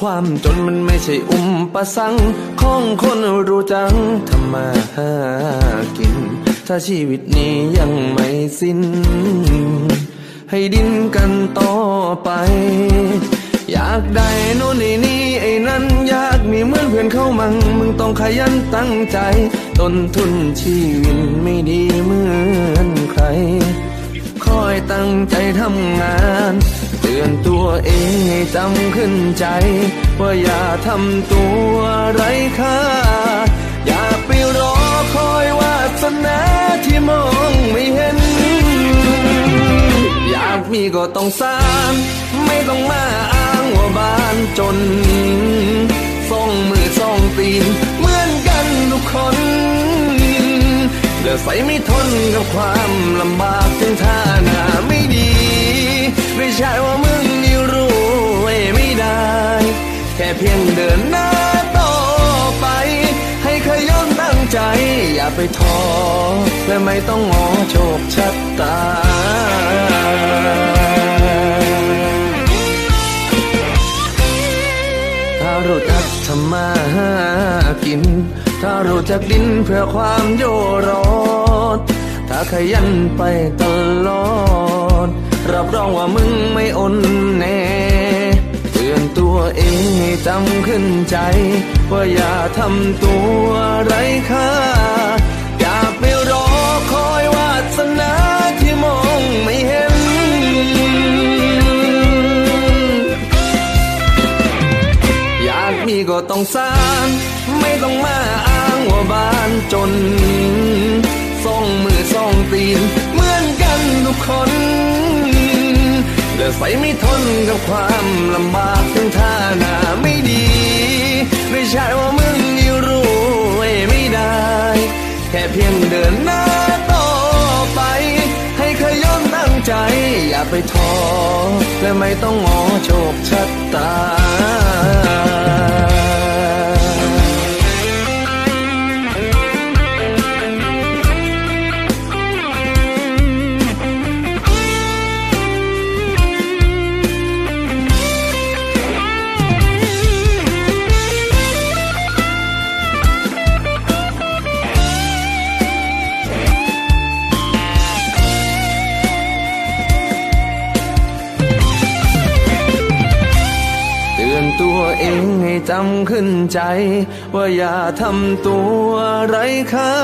ความจนมันไม่ใช่อุมประสังของคนรู้จังทำมาหากิน ถ้าชีวิตนี้ยังไม่สิ้น ให้ดิ้นกันต่อไป อยากได้โน่นนี่นี่ไอ้นั่นอยากมีเหมือนเพื่อนเข้ามัง มึงต้องขยันตั้งใจ ต้นทุนชีวิตไม่ดีเหมือนใคร คอยตั้งใจทำงาน เตือนตัวเองให้จำขึ้นใจ ว่าอย่าทำตัวไร้ค่า อย่าไปรอคอยวาสนาที่มองไม่เห็น อยากมีก็ต้องสร้าง ไม่ต้องมาอ้างว่าบ้านจนส่องมือส่องตีนเหมือนกันทุกคน เดือใสไม่ทนกับความลำบากถึงท่าหน้าไม่ดี ไม่ใช่ว่ามึงนี่รวยไม่ได้ แค่เพียงเดินหน้าต่อไป ให้เขยันตั้งใจ อย่าไปท้อและไม่ต้องงอโชคชะตาถ้ารู้จักทำมาหากิน ถ้ารู้จักดินเพื่อความโยรอ ขยันไปตลอด รับรองว่ามึงไม่อนแน่เตือนตัวเองให้จำขึ้นใจ ว่าอย่าทำตัวไร้ค่า อย่าไปรอคอยวาสนาที่มองไม่เห็นอยากมีก็ต้องสร้าง ไม่ต้องมาอ้างว่าบ้านจน อดใสไม่ทนกับความลำบากถึงท่าหน้าไม่ดี ไม่ใช่ว่ามึงนี่รวยไม่ได้ แค่เพียงเดินหน้าต่อไป ให้ขยันตั้งใจ อย่าไปท้อและไม่ต้องงอโชคชะตา จำขึ้นใจ ว่าอย่าทำตัวไร้ค่า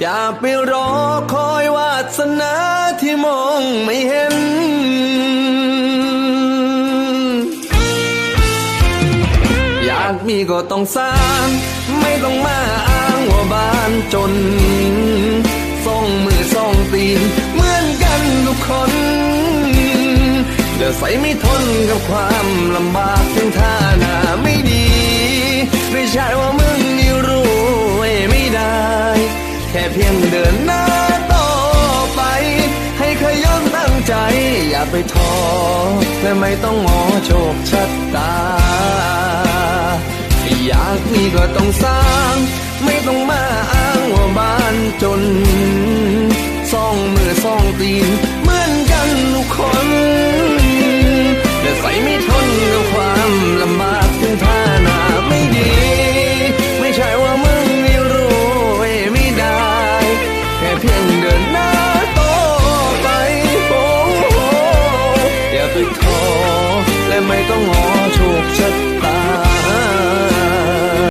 อย่าไปรอคอยวาสนาที่มองไม่เห็นอยากมีก็ต้องสร้าง ไม่ต้องมาอ้างว่าบ้านจนส่องมือส่องตีนเหมือนกัน ใสไม่ทนกับความลำบากถึงท่าหน้าไม่ดี ไม่ใช่ว่ามึงนี่รวยไม่ได้ แค่เพียงเดินหน้าต่อไป ให้ขยันตั้งใจ อย่าไปท้อและไม่ต้องงอโชคชะตา อยากมีก็ต้องสร้าง ไม่ต้องมาอ้างว่าบ้านจนส่องมือส่องตีนเหมือนกันทุกคน ไม่ทนกับความลำบาก